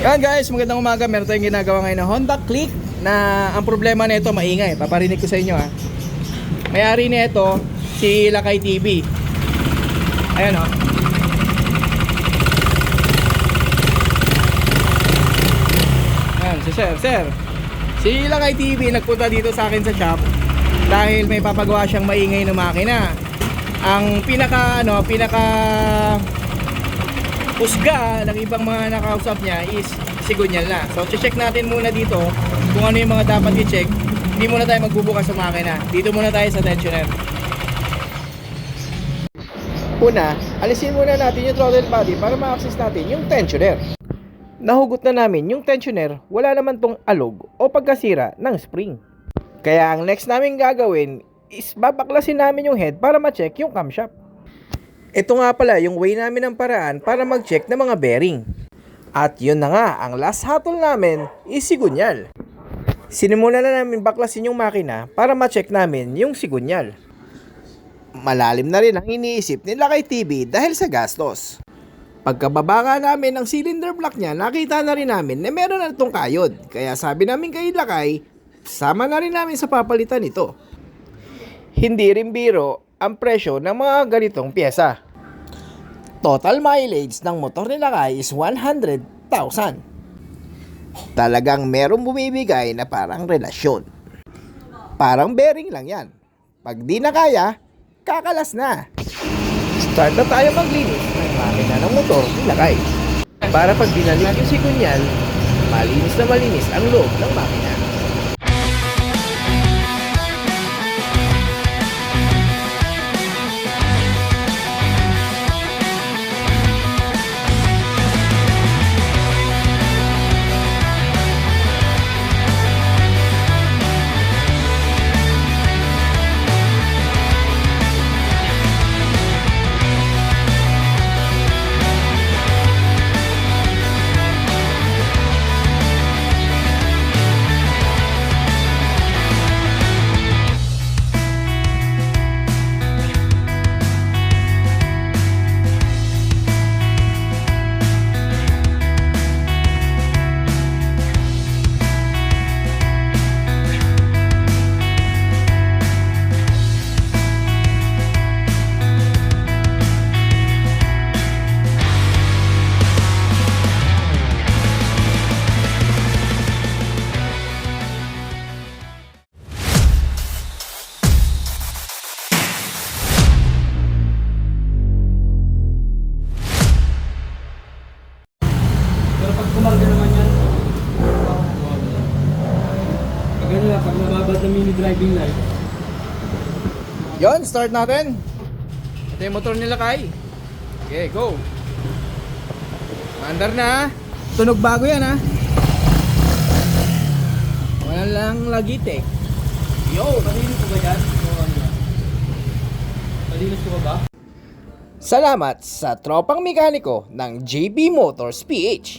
Yan guys, magandang umaga. Meron tayong ginagawa ngayon na Honda Click na ang problema nito maingay. Paparinig ko sa inyo ha. May-ari nito si Lakay TV. Ayan oh. Ayan, si Sir, Sir. Si Lakay TV nagpunta dito sa akin sa shop dahil may papagawa siyang maingay na makina. Ang pinaka ano, pinaka usga ng ibang mga nakausap niya is sigunyal na. So, check natin muna dito kung ano yung mga dapat i-check. Hindi muna tayo magbubukas sa makina. Dito muna tayo sa tensioner. Una, alisin muna natin yung throttle body para ma-access natin yung tensioner. Nahugot na namin yung tensioner, wala naman tong alog o pagkasira ng spring. Kaya ang next namin gagawin is babaklasin namin yung head para ma-check yung camshaft. Ito nga pala yung way namin ng paraan para mag-check ng mga bearing. At yun na nga, ang last hatol namin is sigunyal. Sinimulan na namin baklasin yung makina para ma-check namin yung sigunyal. Malalim na rin ang iniisip nila kay TV dahil sa gastos. Pagkababa nga namin ng cylinder block niya, nakita na rin namin na meron na itong kayod. Kaya sabi namin kay Lakay, sama na rin namin sa papalitan ito. Hindi rin biro ang presyo ng mga ganitong pyesa. Total mileage ng motor ni Lakay is 100,000. Talagang merong bumibigay na parang relasyon. Parang bearing lang yan. Pag di na kaya, kakalas na. Start na tayo maglinis ng makina ng motor ni Lakay. Para pag binalik yung sikunyal, malinis na malinis ang loob ng makina. Mini driving light, Yon, start natin. Ito yung motor nila kay. Okay, go. Mandar na. Tunog bago yan ha. Wala lang lagite. yo, malinis ko ba yan? Malinis ko ba ba? Salamat sa tropang mekaniko ng JB Motors PH.